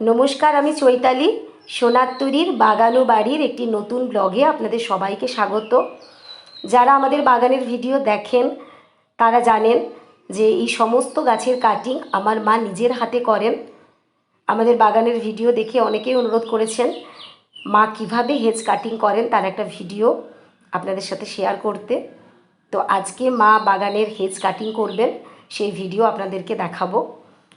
নমস্কার, আমি চৈতালি সোনারতরীর বাগানো বাড়ির একটি নতুন ব্লগে আপনাদের সবাইকে স্বাগত। যারা আমাদের বাগানের ভিডিও দেখেন, তারা জানেন যে এই সমস্ত গাছের কাটিং আমার মা নিজের হাতে করেন। আমাদের বাগানের ভিডিও দেখে অনেকেই অনুরোধ করেছেন, মা কীভাবে হেজ কাটিং করেন তার একটা ভিডিও আপনাদের সাথে শেয়ার করতে। তো আজকে মা বাগানের হেজ কাটিং করবেন, সেই ভিডিও আপনাদেরকে দেখাবো।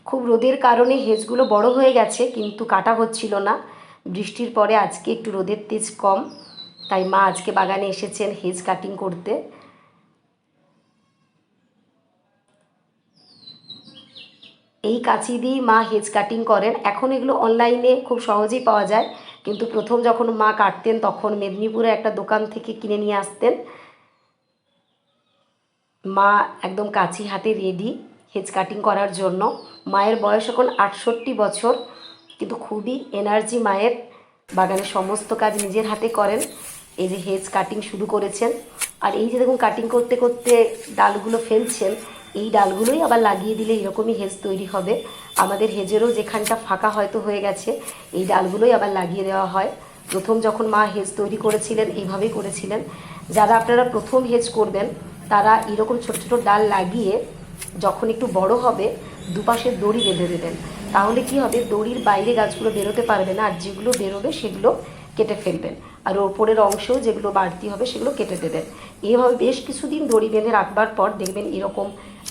খুব রোদের কারণে হেজগুলো বড় হয়ে গেছে, কিন্তু কাটা হচ্ছিল না। বৃষ্টির পরে আজকে একটু রোদের তেজ কম, তাই মা আজকে বাগানে এসেছেন হেজ কাটিং করতে। এই কাঁচি দিয়েই মা হেজ কাটিং করেন। এখন এগুলো অনলাইনে খুব সহজেই পাওয়া যায়, কিন্তু প্রথম যখন মা কাটতেন তখন মেদিনীপুরে একটা দোকান থেকে কিনে নিয়ে আসতেন। মা একদম কাছি হাতে রেডি। হেজ কাটিং করার জন্য। মায়ের বয়স এখন আটষট্টি বছর, কিন্তু খুবই এনার্জি মায়ের। বাগানে সমস্ত কাজ নিজের হাতে করেন। এই যে হেজ কাটিং শুরু করেছেন। আর এই যে দেখুন কাটিং করতে করতে ডালগুলো ফেলছেন, এই ডালগুলোই আবার লাগিয়ে দিলে এরকমই হেজ তৈরি হবে। আমাদের হেজেরও যেখানটা ফাঁকা হয়তো হয়ে গেছে, এই ডালগুলোই আবার লাগিয়ে দেওয়া হয়। প্রথম যখন মা হেজ তৈরি করেছিলেন, এইভাবেই করেছিলেন। যারা আপনারা প্রথম হেজ করবেন, তারা এরকম ছোট ছোট ডাল লাগিয়ে যখন একটু বড় হবে দুপাশে দড়ি বেঁধে দেবেন। তাহলে কি হবে? দড়ির বাইরে গাছগুলো বেরোতে পারবে না, আর যেগুলো বেরোবে সেগুলো কেটে ফেলবেন। আর ওপরের অংশ যেগুলো বাড়তি হবে সেগুলো কেটে দেবেন। এইভাবে বেশ কিছুদিন দড়ি বেঁধে রাখবার পর দেখবেন এরকম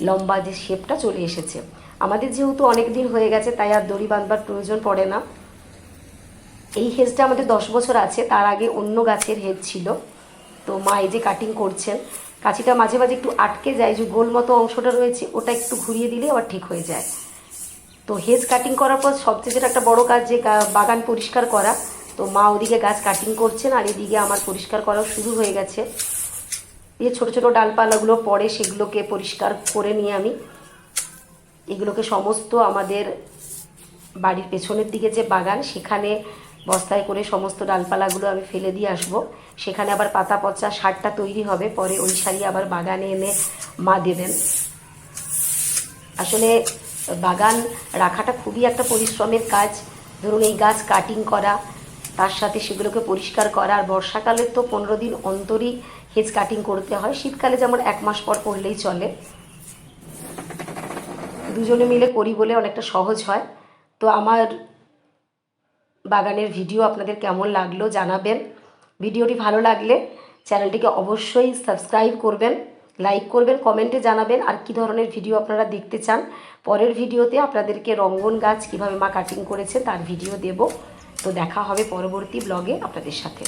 লম্বা যে শেপটা চলে এসেছে। আমাদের যেহেতু অনেক দিন হয়ে গেছে, তাই আর দড়ি বাঁধবার প্রয়োজন পড়ে না। এই হেজটা আমাদের দশ বছর আছে, তার আগে অন্য গাছের হেজ ছিল। তো মা এই যে কাটিং করছেন, কাঁচিটা মাঝে মাঝে একটু আটকে যায়, যে গোল মতো অংশটা রয়েছে, ওটা একটু ঘুরিয়ে দিলে আবার ঠিক হয়ে যায়। তো হেজ কাটিং করার পর সবচেয়ে যেটা একটা বড় কাজ, যে বাগান পরিষ্কার করা। তো মা ওদিকে গাছ কাটিং করছেন, আর এদিকে আমার পরিষ্কার করাও শুরু হয়ে গেছে। এই ছোট ছোট ডালপালাগুলো পড়ে সেগুলোকে পরিষ্কার করে নিয়ে আমি। এগুলোকে সমস্ত আমাদের বাড়ির পেছনের দিকে যে বাগান, সেখানে বস্তায় করে সমস্ত ডালপালাগুলো আমি ফেলে দিয়ে আসব। সেখানে আবার পাতা পচা সারটা তৈরি হবে, পরে ওই শাড়ি আবার বাগানে এনে মা দেবেন। আসলে বাগান রাখাটা খুবই একটা পরিশ্রমের কাজ। ধরুন এই গাছ কাটিং করা, তার সাথে সেগুলোকে পরিষ্কার করা, আর বর্ষাকালে তো পনেরো দিন অন্তরই হেজ কাটিং করতে হয়। শীতকালে যেমন এক মাস পর করলেই চলে। দুজনে মিলে করি বলে অনেকটা সহজ হয়। তো আমার বাগানের ভিডিও আপনাদের কেমন লাগল জানাবেন। ভিডিওটি ভালো লাগলে চ্যানেলটিকে অবশ্যই সাবস্ক্রাইব করবেন, লাইক করবেন, কমেন্টে জানাবেন আর কি ধরনের ভিডিও আপনারা দেখতে চান। পরের ভিডিওতে আপনাদেরকে রঙ্গন গাছ কীভাবে মা কাটিং করেছে তার ভিডিও দেব। তো দেখা হবে পরবর্তী ব্লগে আপনাদের সাথে।